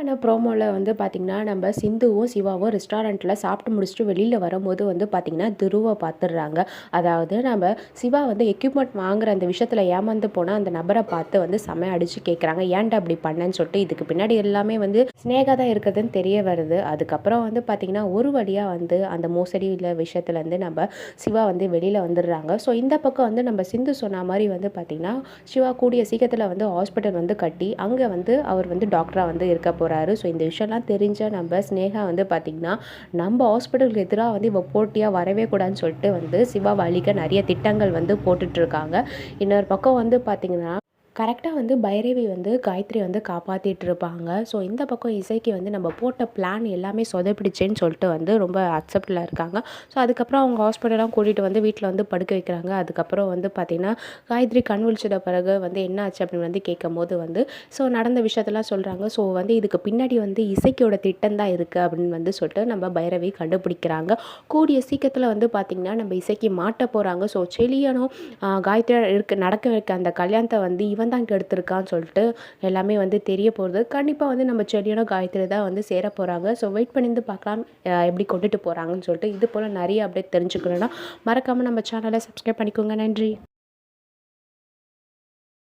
ஆன ப்ரோமோவில் வந்து பார்த்திங்கன்னா நம்ம சிந்துவும் சிவாவும் ரெஸ்டாரண்ட்டில் சாப்பிட்டு முடிச்சுட்டு வெளியில் வரும்போது வந்து பார்த்திங்கன்னா துருவை பார்த்துடுறாங்க அதாவது நம்ம சிவா வந்து எக்யூப்மெண்ட் வாங்குற அந்த விஷயத்தில் ஏமாந்து போனால் அந்த நபரை பார்த்து வந்து செமையாக அடித்து கேட்குறாங்க ஏன்டா அப்படி பண்ணேன்னு சொல்லிட்டு இதுக்கு பின்னாடி எல்லாமே வந்து ஸ்னேகா தான் இருக்குதுன்னு தெரிய வருது. அதுக்கப்புறம் வந்து பார்த்திங்கன்னா ஒரு வழியாக வந்து அந்த மோசடி இல்லை விஷயத்துலேருந்து நம்ம சிவா வந்து வெளியில் வந்துடுறாங்க. ஸோ இந்த பக்கம் வந்து நம்ம சிந்து சொன்ன மாதிரி வந்து பார்த்திங்கன்னா சிவா கூடிய சீக்கிரத்தில் வந்து ஹாஸ்பிட்டல் வந்து கட்டி அங்கே வந்து அவர் வந்து டாக்டராக வந்து இருக்க போகிறார் ஸோ இந்த விஷயம்லாம் தெரிஞ்ச நம்ம ஸ்னேகா வந்து பார்த்திங்கன்னா நம்ம ஹாஸ்பிட்டலுக்கு எதிராக வந்து இப்போ போட்டியாக வரவே கூடாதுன்னு சொல்லிட்டு வந்து சிவா வழிக்க நிறைய திட்டங்கள் வந்து போட்டுட்ருக்காங்க இன்னொரு பக்கம் வந்து பார்த்திங்கன்னா கரெக்டாக வந்து பைரவி வந்து காயத்ரி வந்து காப்பாற்றிட்டு இருப்பாங்க ஸோ இந்த பக்கம் இசைக்கு வந்து நம்ம போட்ட பிளான் எல்லாமே சொதப்பிடிச்சேன்னு சொல்லிட்டு வந்து ரொம்ப அக்செப்டில் இருக்காங்க. ஸோ அதுக்கப்புறம் அவங்க ஹாஸ்பிட்டலாம் கூட்டிகிட்டு வந்து வீட்டில் வந்து படுக்க வைக்கிறாங்க. அதுக்கப்புறம் வந்து பார்த்திங்கன்னா காயத்ரி கண் விழிச்சிட பிறகு வந்து என்ன ஆச்சு அப்படின்னு வந்து கேட்கும் போது வந்து ஸோ நடந்த விஷயத்தெல்லாம் சொல்கிறாங்க ஸோ வந்து இதுக்கு பின்னாடி வந்து இசைக்கோட திட்டம் தான் இருக்குது அப்படின்னு வந்து சொல்லிட்டு நம்ம பைரவி கண்டுபிடிக்கிறாங்க. கூடிய சீக்கிரத்தில் வந்து பார்த்திங்கன்னா நம்ம இசைக்கு மாட்ட போகிறாங்க ஸோ செலியனும் காயத்ரி இருக்க நடக்க வைக்க அந்த கல்யாணத்தை வந்து இவன் தான் கெடுத்திருக்கான்னு சொல்லிட்டு எல்லாமே வந்து தெரிய போகிறது கண்டிப்பாக வந்து நம்ம செடியோட காயத்ரி தான் வந்து சேர போகிறாங்க ஸோ வெயிட் பண்ணி வந்து பார்க்கலாம் எப்படி கொண்டுட்டு போகிறாங்கன்னு சொல்லிட்டு இது போல் நிறைய அப்டேட் தெரிஞ்சுக்கணுன்னா மறக்காமல் நம்ம சேனலை சப்ஸ்கிரைப் பண்ணிக்கோங்க. நன்றி.